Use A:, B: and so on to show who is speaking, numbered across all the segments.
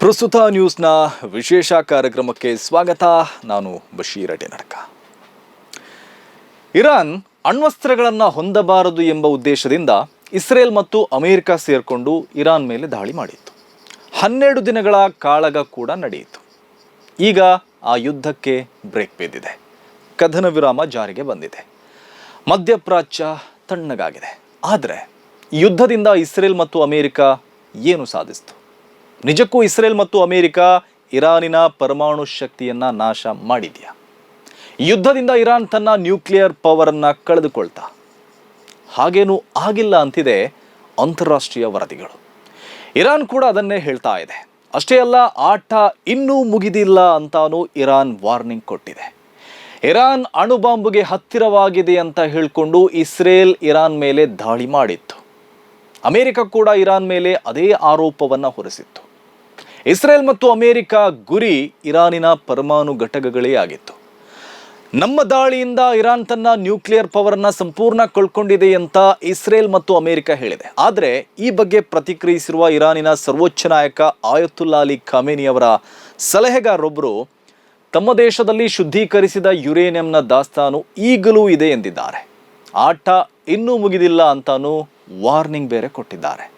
A: ಪ್ರಸ್ತುತ ನ್ಯೂಸ್ನ ವಿಶೇಷ ಕಾರ್ಯಕ್ರಮಕ್ಕೆ ಸ್ವಾಗತ. ನಾನು ಬಶೀರ್ ಅಟೆ ನಡಕ. ಇರಾನ್ ಅಣ್ವಸ್ತ್ರಗಳನ್ನು ಹೊಂದಬಾರದು ಎಂಬ ಉದ್ದೇಶದಿಂದ ಇಸ್ರೇಲ್ ಮತ್ತು ಅಮೆರಿಕ ಸೇರಿಕೊಂಡು ಇರಾನ್ ಮೇಲೆ ದಾಳಿ ಮಾಡಿತ್ತು. ಹನ್ನೆರಡು ದಿನಗಳ ಕಾಳಗ ಕೂಡ ನಡೆಯಿತು. ಈಗ ಆ ಯುದ್ಧಕ್ಕೆ ಬ್ರೇಕ್ ಬಿದ್ದಿದೆ ಕದನ ವಿರಾಮ ಜಾರಿಗೆ ಬಂದಿದೆ. ಮಧ್ಯಪ್ರಾಚ್ಯ ತಣ್ಣಗಾಗಿದೆ. ಆದರೆ ಯುದ್ಧದಿಂದ ಇಸ್ರೇಲ್ ಮತ್ತು ಅಮೆರಿಕ ಏನು ಸಾಧಿಸಿತು? ನಿಜಕ್ಕೂ ಇಸ್ರೇಲ್ ಮತ್ತು ಅಮೆರಿಕ ಇರಾನಿನ ಪರಮಾಣು ಶಕ್ತಿಯನ್ನ ನಾಶ ಮಾಡಿದೆಯಾ? ಯುದ್ಧದಿಂದ ಇರಾನ್ ತನ್ನ ನ್ಯೂಕ್ಲಿಯರ್ ಪವರನ್ನು ಕಳೆದುಕೊಳ್ತಾ. ಹಾಗೇನೂ ಆಗಿಲ್ಲ ಅಂತಿದೆ ಅಂತಾರಾಷ್ಟ್ರೀಯ ವರದಿಗಳು. ಇರಾನ್ ಕೂಡ ಅದನ್ನೇ ಹೇಳ್ತಾ ಇದೆ. ಅಷ್ಟೇ ಅಲ್ಲ, ಆಟ ಇನ್ನೂ ಮುಗಿದಿಲ್ಲ ಅಂತಾನೂ ಇರಾನ್ ವಾರ್ನಿಂಗ್ ಕೊಟ್ಟಿದೆ. ಇರಾನ್ ಅಣುಬಾಂಬ್ಗೆ ಹತ್ತಿರವಾಗಿದೆ ಅಂತ ಹೇಳಿಕೊಂಡು ಇಸ್ರೇಲ್ ಇರಾನ್ ಮೇಲೆ ದಾಳಿ ಮಾಡಿತ್ತು. ಅಮೆರಿಕ ಕೂಡ ಇರಾನ್ ಮೇಲೆ ಅದೇ ಆರೋಪವನ್ನು ಹೊರಿಸಿತ್ತು. ಇಸ್ರೇಲ್ ಮತ್ತು ಅಮೆರಿಕ ಗುರಿ ಇರಾನಿನ ಪರಮಾಣು ಘಟಕಗಳೇ ಆಗಿತ್ತು. ನಮ್ಮ ದಾಳಿಯಿಂದ ಇರಾನ್ ತನ್ನ ನ್ಯೂಕ್ಲಿಯರ್ ಪವರ್ನ ಸಂಪೂರ್ಣ ಕಳ್ಕೊಂಡಿದೆ ಅಂತ ಇಸ್ರೇಲ್ ಮತ್ತು ಅಮೆರಿಕ ಹೇಳಿದೆ. ಆದರೆ ಈ ಬಗ್ಗೆ ಪ್ರತಿಕ್ರಿಯಿಸಿರುವ ಇರಾನಿನ ಸರ್ವೋಚ್ಚ ನಾಯಕ ಆಯತುಲ್ಲಾ ಅಲಿ ಖಮೇನಿ ಅವರ ಸಲಹೆಗಾರರೊಬ್ಬರು ತಮ್ಮ ದೇಶದಲ್ಲಿ ಶುದ್ಧೀಕರಿಸಿದ ಯುರೇನಿಯಂನ ದಾಸ್ತಾನು ಈಗಲೂ ಇದೆ ಎಂದಿದ್ದಾರೆ. ಆಟ ಇನ್ನೂ ಮುಗಿದಿಲ್ಲ ಅಂತಾನು ವಾರ್ನಿಂಗ್ ಬೇರೆ ಕೊಟ್ಟಿದ್ದಾರೆ.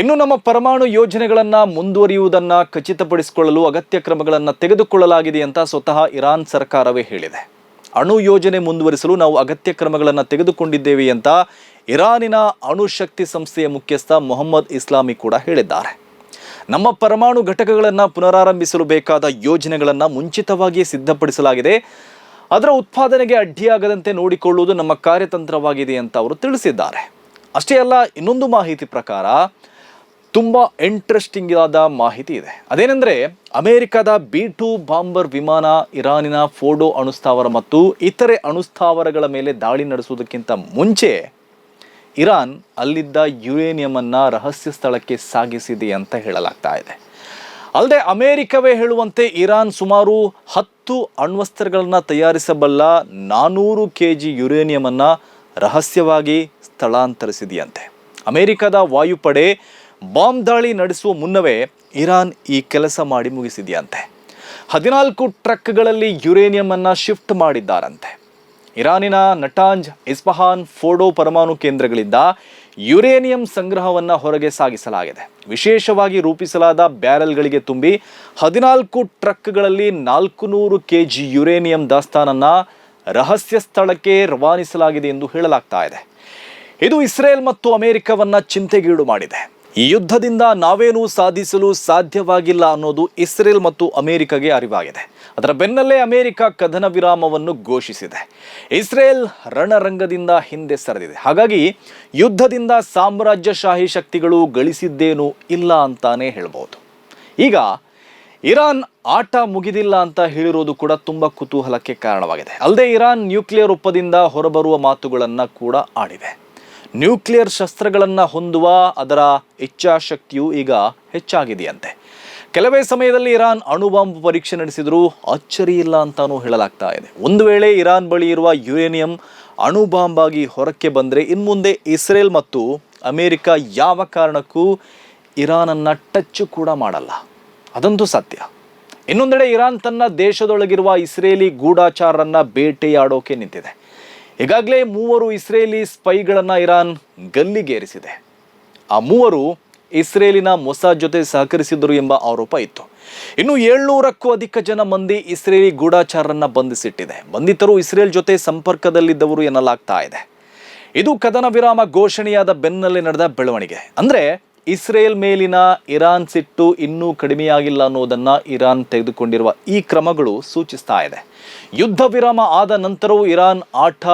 A: ಇನ್ನು ನಮ್ಮ ಪರಮಾಣು ಯೋಜನೆಗಳನ್ನು ಮುಂದುವರಿಯುವುದನ್ನು ಖಚಿತಪಡಿಸಿಕೊಳ್ಳಲು ಅಗತ್ಯ ಕ್ರಮಗಳನ್ನು ತೆಗೆದುಕೊಳ್ಳಲಾಗಿದೆ ಅಂತ ಸ್ವತಃ ಇರಾನ್ ಸರ್ಕಾರವೇ ಹೇಳಿದೆ. ಅಣು ಯೋಜನೆ ಮುಂದುವರಿಸಲು ನಾವು ಅಗತ್ಯ ಕ್ರಮಗಳನ್ನು ತೆಗೆದುಕೊಂಡಿದ್ದೇವೆ ಅಂತ ಇರಾನಿನ ಅಣುಶಕ್ತಿ ಸಂಸ್ಥೆಯ ಮುಖ್ಯಸ್ಥ ಮೊಹಮ್ಮದ್ ಇಸ್ಲಾಮಿ ಕೂಡ ಹೇಳಿದ್ದಾರೆ. ನಮ್ಮ ಪರಮಾಣು ಘಟಕಗಳನ್ನು ಪುನರಾರಂಭಿಸಲು ಬೇಕಾದ ಯೋಜನೆಗಳನ್ನು ಮುಂಚಿತವಾಗಿ ಸಿದ್ಧಪಡಿಸಲಾಗಿದೆ. ಅದರ ಉತ್ಪಾದನೆಗೆ ಅಡ್ಡಿಯಾಗದಂತೆ ನೋಡಿಕೊಳ್ಳುವುದು ನಮ್ಮ ಕಾರ್ಯತಂತ್ರವಾಗಿದೆ ಅಂತ ಅವರು ತಿಳಿಸಿದ್ದಾರೆ. ಅಷ್ಟೇ ಅಲ್ಲ, ಇನ್ನೊಂದು ಮಾಹಿತಿ ಪ್ರಕಾರ ತುಂಬ ಇಂಟ್ರೆಸ್ಟಿಂಗ್ ಆದ ಮಾಹಿತಿ ಇದೆ. ಅದೇನೆಂದರೆ, ಅಮೆರಿಕದ ಬಿ ಟು ಬಾಂಬರ್ ವಿಮಾನ ಇರಾನಿನ ಫೋಡೋ ಅಣುಸ್ಥಾವರ ಮತ್ತು ಇತರೆ ಅಣುಸ್ಥಾವರಗಳ ಮೇಲೆ ದಾಳಿ ನಡೆಸುವುದಕ್ಕಿಂತ ಮುಂಚೆ, ಇರಾನ್ ಅಲ್ಲಿದ್ದ ಯುರೇನಿಯಮನ್ನು ರಹಸ್ಯ ಸ್ಥಳಕ್ಕೆ ಸಾಗಿಸಿದೆ ಅಂತ ಹೇಳಲಾಗ್ತಾ ಇದೆ. ಅಲ್ಲದೆ, ಅಮೆರಿಕವೇ ಹೇಳುವಂತೆ ಇರಾನ್ ಸುಮಾರು ಹತ್ತು ಅಣ್ವಸ್ತ್ರಗಳನ್ನು ತಯಾರಿಸಬಲ್ಲ ನಾನೂರು ಕೆ ಜಿ ಯುರೇನಿಯಮನ್ನು ರಹಸ್ಯವಾಗಿ ಸ್ಥಳಾಂತರಿಸಿದೆಯಂತೆ. ಅಮೆರಿಕದ ವಾಯುಪಡೆ ಬಾಂಬ್ ದಾಳಿ ನಡೆಸುವ ಮುನ್ನವೇ ಇರಾನ್ ಈ ಕೆಲಸ ಮಾಡಿ ಮುಗಿಸಿದೆಯಂತೆ. ಹದಿನಾಲ್ಕು ಟ್ರಕ್ಗಳಲ್ಲಿ ಯುರೇನಿಯಮನ್ನು ಶಿಫ್ಟ್ ಮಾಡಿದ್ದಾರಂತೆ. ಇರಾನಿನ ನಟಾಂಜ್ ಇಸ್ಫಹಾನ್ ಫೋಡೋ ಪರಮಾಣು ಕೇಂದ್ರಗಳಿಂದ ಯುರೇನಿಯಂ ಸಂಗ್ರಹವನ್ನು ಹೊರಗೆ ಸಾಗಿಸಲಾಗಿದೆ. ವಿಶೇಷವಾಗಿ ರೂಪಿಸಲಾದ ಬ್ಯಾರೆಲ್ಗಳಿಗೆ ತುಂಬಿ ಹದಿನಾಲ್ಕು ಟ್ರಕ್ಗಳಲ್ಲಿ ನಾಲ್ಕು ನೂರು ಕೆ ಜಿ ಯುರೇನಿಯಂ ದಾಸ್ತಾನನ್ನು ರಹಸ್ಯ ಸ್ಥಳಕ್ಕೆ ರವಾನಿಸಲಾಗಿದೆ ಎಂದು ಹೇಳಲಾಗ್ತಾ ಇದೆ. ಇದು ಇಸ್ರೇಲ್ ಮತ್ತು ಅಮೆರಿಕವನ್ನ ಚಿಂತೆಗೀಡು ಮಾಡಿದೆ. ಯುದ್ಧದಿಂದ ನಾವೇನೂ ಸಾಧಿಸಲು ಸಾಧ್ಯವಾಗಿಲ್ಲ ಅನ್ನೋದು ಇಸ್ರೇಲ್ ಮತ್ತು ಅಮೆರಿಕಗೆ ಅರಿವಾಗಿದೆ. ಅದರ ಬೆನ್ನಲ್ಲೇ ಅಮೆರಿಕ ಕದನ ವಿರಾಮವನ್ನು ಘೋಷಿಸಿದೆ. ಇಸ್ರೇಲ್ ರಣರಂಗದಿಂದ ಹಿಂದೆ ಸರಿದಿದೆ. ಹಾಗಾಗಿ ಯುದ್ಧದಿಂದ ಸಾಮ್ರಾಜ್ಯಶಾಹಿ ಶಕ್ತಿಗಳು ಗಳಿಸಿದ್ದೇನು ಇಲ್ಲ ಅಂತಾನೆ ಹೇಳ್ಬೋದು. ಈಗ ಇರಾನ್ ಆಟ ಮುಗಿದಿಲ್ಲ ಅಂತ ಹೇಳಿರೋದು ಕೂಡ ತುಂಬ ಕುತೂಹಲಕ್ಕೆ ಕಾರಣವಾಗಿದೆ. ಅಲ್ಲದೆ ಇರಾನ್ ನ್ಯೂಕ್ಲಿಯರ್ ಒಪ್ಪದಿಂದ ಹೊರಬರುವ ಮಾತುಗಳನ್ನು ಕೂಡ ಆಡಿದೆ. ನ್ಯೂಕ್ಲಿಯರ್ ಶಸ್ತ್ರಗಳನ್ನು ಹೊಂದುವ ಅದರ ಇಚ್ಛಾಶಕ್ತಿಯು ಈಗ ಹೆಚ್ಚಾಗಿದೆಯಂತೆ. ಕೆಲವೇ ಸಮಯದಲ್ಲಿ ಇರಾನ್ ಅಣುಬಾಂಬ್ ಪರೀಕ್ಷೆ ನಡೆಸಿದರೂ ಅಚ್ಚರಿ ಇಲ್ಲ ಅಂತಾನೂ ಹೇಳಲಾಗ್ತಾ ಇದೆ. ಒಂದು ವೇಳೆ ಇರಾನ್ ಬಳಿ ಇರುವ ಯುರೇನಿಯಂ ಅಣುಬಾಂಬ್ ಆಗಿ ಹೊರಕ್ಕೆ ಬಂದರೆ ಇನ್ಮುಂದೆ ಇಸ್ರೇಲ್ ಮತ್ತು ಅಮೆರಿಕ ಯಾವ ಕಾರಣಕ್ಕೂ ಇರಾನನ್ನು ಟಚ್ ಕೂಡ ಮಾಡಲ್ಲ. ಅದಂತೂ ಸತ್ಯ. ಇನ್ನೊಂದೆಡೆ ಇರಾನ್ ತನ್ನ ದೇಶದೊಳಗಿರುವ ಇಸ್ರೇಲಿ ಗೂಢಾಚಾರರನ್ನು ಬೇಟೆಯಾಡೋಕೆ ನಿಂತಿದೆ. ಈಗಾಗಲೇ ಮೂವರು ಇಸ್ರೇಲಿ ಸ್ಪೈಗಳನ್ನು ಇರಾನ್ ಗಲ್ಲಿಗೇರಿಸಿದೆ. ಆ ಮೂವರು ಇಸ್ರೇಲಿನ ಮೊಸಾದ್ ಜೊತೆ ಸಹಕರಿಸಿದರು ಎಂಬ ಆರೋಪ ಇತ್ತು. ಇನ್ನು ಏಳ್ನೂರಕ್ಕೂ ಅಧಿಕ ಜನ ಮಂದಿ ಇಸ್ರೇಲಿ ಗೂಢಾಚಾರರನ್ನ ಬಂಧಿಸಿಟ್ಟಿದೆ. ಬಂಧಿತರು ಇಸ್ರೇಲ್ ಜೊತೆ ಸಂಪರ್ಕದಲ್ಲಿದ್ದವರು ಎನ್ನಲಾಗ್ತಾ ಇದೆ. ಇದು ಕದನ ವಿರಾಮ ಘೋಷಣೆಯಾದ ಬೆನ್ನಲ್ಲೇ ನಡೆದ ಬೆಳವಣಿಗೆ. ಅಂದ್ರೆ ಇಸ್ರೇಲ್ ಮೇಲಿನ ಇರಾನ್ ಸಿಟ್ಟು ಇನ್ನೂ ಕಡಿಮೆಯಾಗಿಲ್ಲ ಅನ್ನೋದನ್ನು ಇರಾನ್ ತೆಗೆದುಕೊಂಡಿರುವ ಈ ಕ್ರಮಗಳು ಸೂಚಿಸ್ತಾ ಇದೆ. ಯುದ್ಧ ವಿರಾಮ ಆದ ನಂತರವೂ ಇರಾನ್ ಆಟ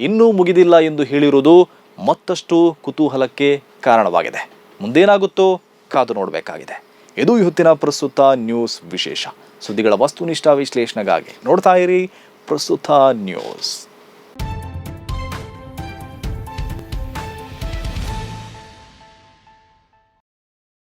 A: ಇನ್ನೂ ಮುಗಿದಿಲ್ಲ ಎಂದು ಹೇಳಿರುವುದು ಮತ್ತಷ್ಟು ಕುತೂಹಲಕ್ಕೆ ಕಾರಣವಾಗಿದೆ. ಮುಂದೇನಾಗುತ್ತೋ ಕಾದು ನೋಡಬೇಕಾಗಿದೆ. ಇದು ಇವತ್ತಿನ ಪ್ರಸ್ತುತ ನ್ಯೂಸ್ ವಿಶೇಷ. ಸುದ್ದಿಗಳ ವಸ್ತುನಿಷ್ಠ ವಿಶ್ಲೇಷಣೆಗಾಗಿ ನೋಡ್ತಾ ಇರಿ ಪ್ರಸ್ತುತ ನ್ಯೂಸ್.